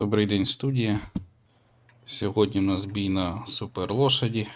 Добрий день, студія. Сьогодні у нас бій на супер лошаді.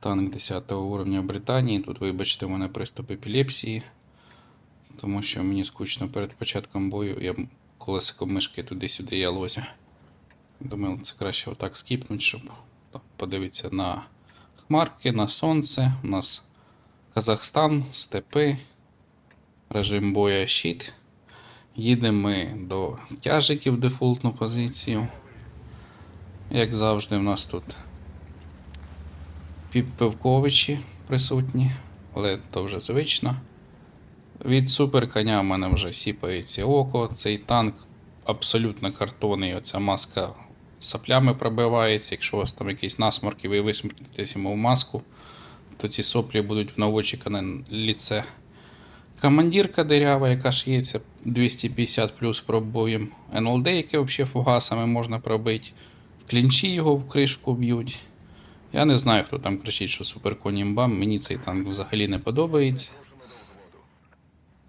Танк 10 уровня Британії. Тут, вибачте, у мене приступ епілепсії. Тому що мені скучно перед початком бою. Я колесиком мишки туди-сюди я лозю. Думаю, це краще отак скіпнути, щоб подивитися на хмарки, на сонце. У нас Казахстан, степи, режим боя щит. Їдемо ми до тяжиків дефолтну позицію. Як завжди, в нас тут півпивковичі присутні, але то вже звично. Від суперконя в мене вже сіпається око. Цей танк абсолютно картонний. Оця маска саплями пробивається. Якщо у вас там якийсь насморк і ви висморкнетесь йому в маску, то ці соплі будуть в наводчика ліце. Командирка дирява, яка шиється 250 плюс пробоєм. НЛД, яке взагалі фугасами можна пробити. В клінчі його в кришку б'ють. Я не знаю, хто там кричить, що суперконь імбам. Мені цей танк взагалі не подобається.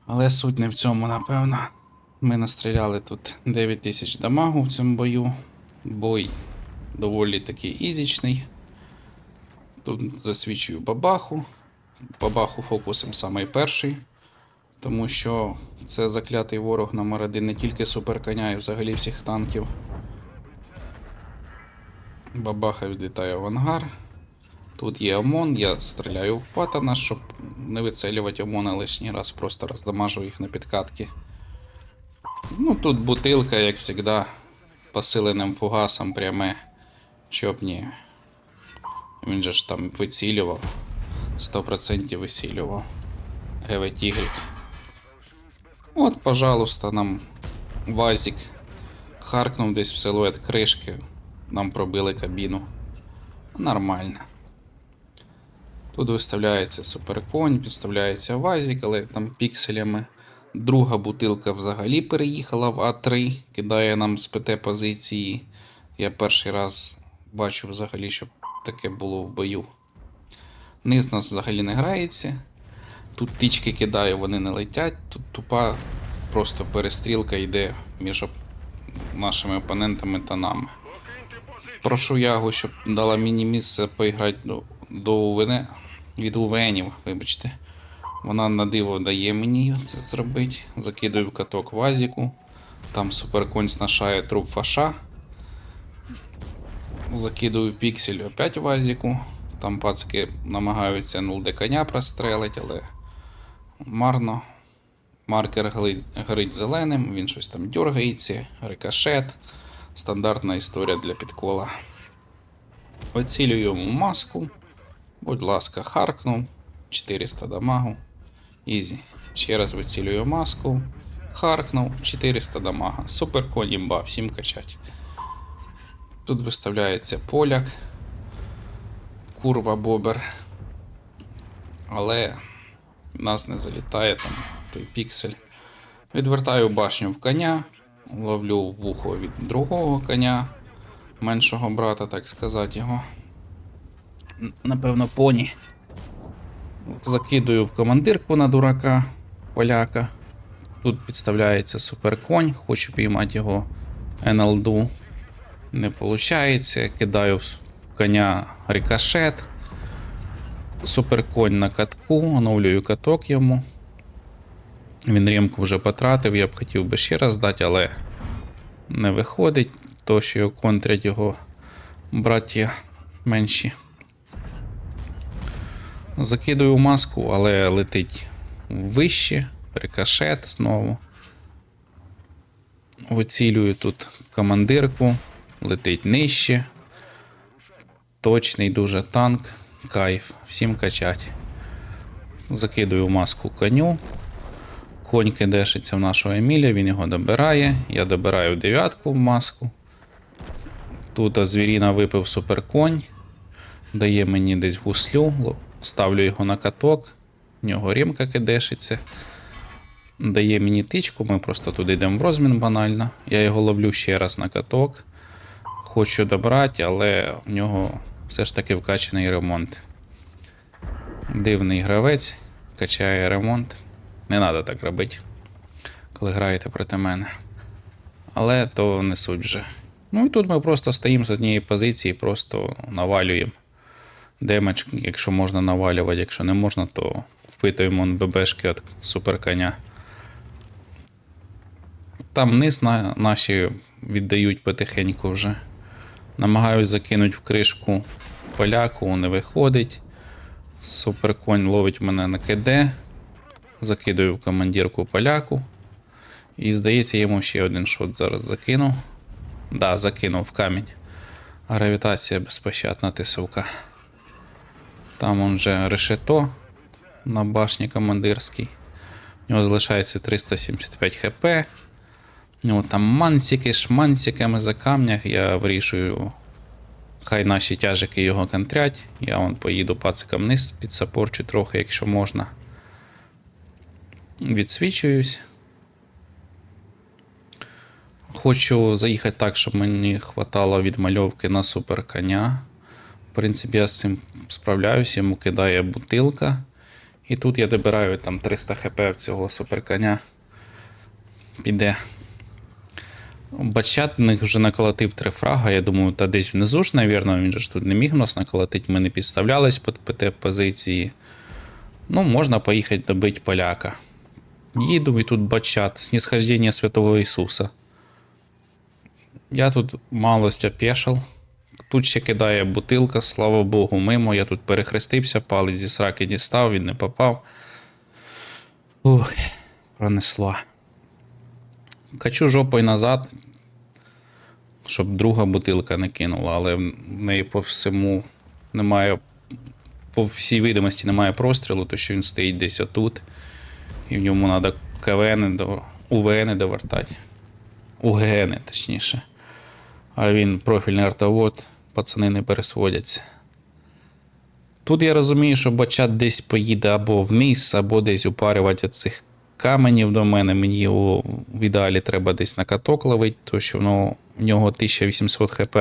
Але суть не в цьому, напевно. Ми настріляли тут 9 тисяч дамагу в цьому бою. Бой доволі такий ізічний. Тут засвічую бабаху. Бабаху фокусом самий перший. Тому що це заклятий ворог номер один не тільки суперконя, і взагалі всіх танків. Бабаха відлітає в ангар. Тут є ОМОН, я стріляю в патана, щоб не вицелювати ОМОНа лишній раз, просто роздамажу їх на підкатки. Ну тут бутилка, як завжди, посиленим фугасом пряме. Чоб ні. Він же ж там вицілював. 100% вицілював. ГВ Тігрик. От, пожалуйста, нам вазик харкнув десь в силует кришки. Нам пробили кабіну. Нормально. Тут виставляється суперконь, підставляється вазик, але там пікселями. Друга бутилка взагалі переїхала в А3, кидає нам з ПТ позиції. Я перший раз бачу взагалі, щоб таке було в бою. Низ нас взагалі не грається. Тут тички кидаю, вони не летять. Тут тупа просто перестрілка йде між нашими опонентами та нами. Прошу Ягу, щоб дала мені місце поіграти до, до УВН, від УВНів, вибачте. Вона на диво дає мені це зробити. Закидаю в каток вазіку. Там суперконь снашає труп фаша. Закидую піксель опять в вазіку. Там пацки намагаються НЛД коня прострелити, але марно. Маркер горить зеленим, він щось там дергається, рикошет. Стандартна історія для підкола. Оцілюю йому маску. Будь ласка, харкнув. 400 дамагу. Ізі. Ще раз вицілюю маску. Харкнув. 400 дамага. Супер конь імба, всім качать. Тут виставляється поляк. Курва бобер. Але нас не залітає там в той піксель. Відвертаю башню в коня, ловлю вухо від другого коня, меншого брата, так сказати його. Напевно, поні. Закидую в командирку на дурака поляка. Тут підставляється суперконь, хочу піймати його НЛДу. Не виходить. Кидаю в коня рикошет. Суперконь на катку, оновлюю каток йому. Він ремку вже потратив, я б хотів би ще раз дати, але не виходить, то що його контрять його браття менші. Закидую маску, але летить вище, рикошет знову. Вицілюю тут командирку, летить нижче. Точний дуже танк, кайф, всім качать. Закидую маску коню. Конь кидешиться в нашого Еміля, він його добирає. Я добираю дев'ятку в маску. Тут звіріна випив суперконь. Дає мені десь гуслю, ставлю його на каток. В нього ремка кидешиться. Дає мені тичку, ми просто туди йдемо в розмін банально. Я його ловлю ще раз на каток. Хочу добрати, але в нього все ж таки вкачаний ремонт. Дивний гравець, качає ремонт. Не треба так робити, коли граєте проти мене. Але то не суть вже. Ну і тут ми просто стоїмо з однієї позиції, просто навалюємо демедж, якщо можна навалювати, якщо не можна, то впитуємо ББшки від суперконя. Там низ на, наші віддають потихеньку вже. Намагаюсь закинути в кришку поляку, не виходить. Суперконь ловить мене на КД. Закидаю в командирку поляку. І здається, йому ще один шот зараз закинув. Да, закинув в камінь. Гравітація безпощадна тисовка. Там он же решето на башні командирській. У нього залишається 375 хп. У нього там мансики, шмансиками за камнях. Я вирішую. Хай наші тяжики його контрять. Я вон поїду пациком вниз, підсапорчу трохи, якщо можна. Відсвічуюсь. Хочу заїхати так, щоб мені хватало відмальовки на суперконя. В принципі, я з цим справляюсь, йому кидає бутилка. І тут я добираю там 300 хп цього суперконя. Піде. Бачатник вже наколотив три фрага. Я думаю, та десь внизу ж, навірно, він же ж тут не міг нас наколотити. Ми не підставлялись під ПТ позиції. Ну, можна поїхати добити поляка. Їду і тут бачат. Снисхождення Святого Ісуса. Я тут малость опешив. Тут ще кидає бутилка, слава Богу, мимо. Я тут перехрестився, палець зі сраки дістав, він не попав. Ух, пронесло. Качу жопою назад, щоб друга бутилка не кинула, але в неї по всьому немає. По всій видимості немає прострілу, то що він стоїть десь отут. І в ньому треба КВН, УВН довертати. УГН, точніше. А він профільний артовод, пацани не пересводяться. Тут я розумію, що бачат десь поїде або вниз, або десь упарювати цих каменів до мене. Мені його в ідеалі треба десь на каток ловити, тому що воно, в нього 1800 хп.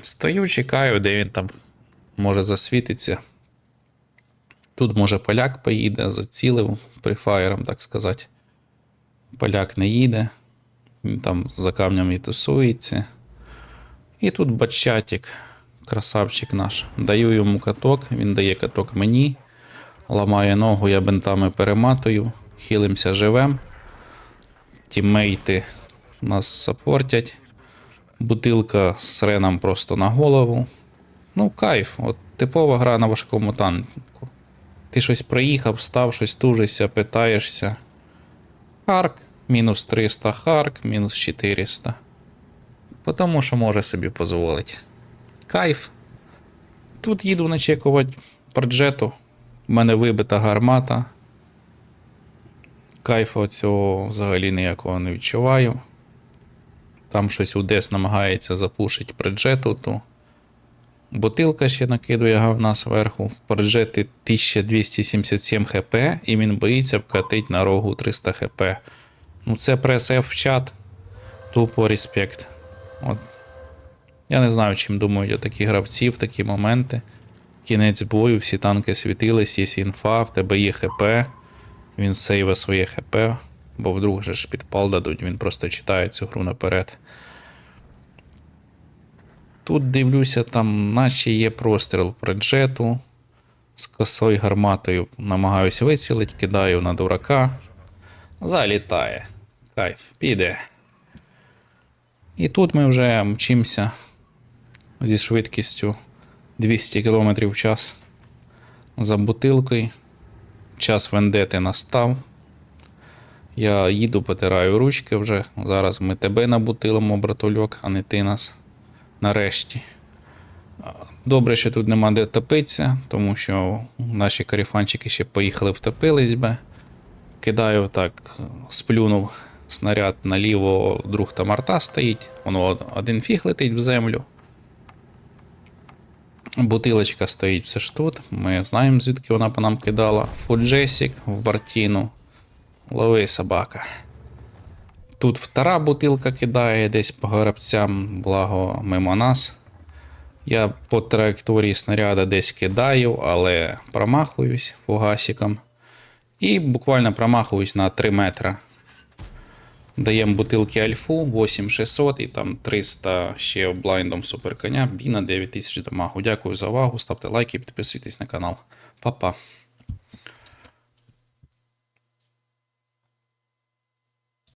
Стою, чекаю, де він там може засвітиться. Тут, може, поляк поїде, зацілив прифаєром, так сказати. Поляк не їде. Він там за камнем і тусується. І тут бачатик, красавчик наш. Даю йому каток, він дає каток мені. Ламає ногу, я бинтами перематую, хилимося живем. Тіммейти нас саппортять. Бутилка з реном просто на голову. Ну, кайф. От типова гра на важкому танку. Ти щось проїхав, став, щось тужишся, питаєшся. Харк, мінус 300 Харк, мінус 400. Потому що може собі дозволити. Кайф. Тут їду начекувати проджету. У мене вибита гармата. Кайфу цього взагалі ніякого не відчуваю. Там щось Удес намагається запушити преджету, то бутилка ще накидує говна зверху. Преджети 1277 хп, і він боїться вкатить на рогу 300 хп. Ну, це прес F в чат. Тупо респект. От. Я не знаю, чим думають такі гравці в такі моменти. Кінець бою, всі танки світились, є інфа, в тебе є ХП. Він сейве своє ХП, бо вдруг же ж підпал дадуть, він просто читає цю гру наперед. Тут дивлюся, там наче є простріл преджету. З косою гарматою намагаюсь вицілити, кидаю на дурака. Залітає. Кайф, піде. І тут ми вже мчимося зі швидкістю 200 км в час за бутилкою. Час вендети настав. Я їду, потираю ручки вже. Зараз ми тебе набутилимо, братульок, а не ти нас. Нарешті. Добре, що тут нема де топитися, тому що наші каріфанчики ще поїхали втопились би. Кидаю так, сплюнув снаряд наліво, друг там арта стоїть. Воно один фіг летить в землю. Бутилочка стоїть все ж тут. Ми знаємо, звідки вона по нам кидала. Фуджесік в бартіну. Лови собака. Тут втора бутилка кидає десь по грабцям, благо мимо нас. Я по траєкторії снаряда десь кидаю, але промахуюсь фугасиком. І буквально промахуюсь на 3 метри. Даємо бутилки альфу 8600 і там 300 ще блайндом суперконя, біна 9000 дамагу. Дякую за увагу, ставте лайки, підписуйтесь на канал. Па-па.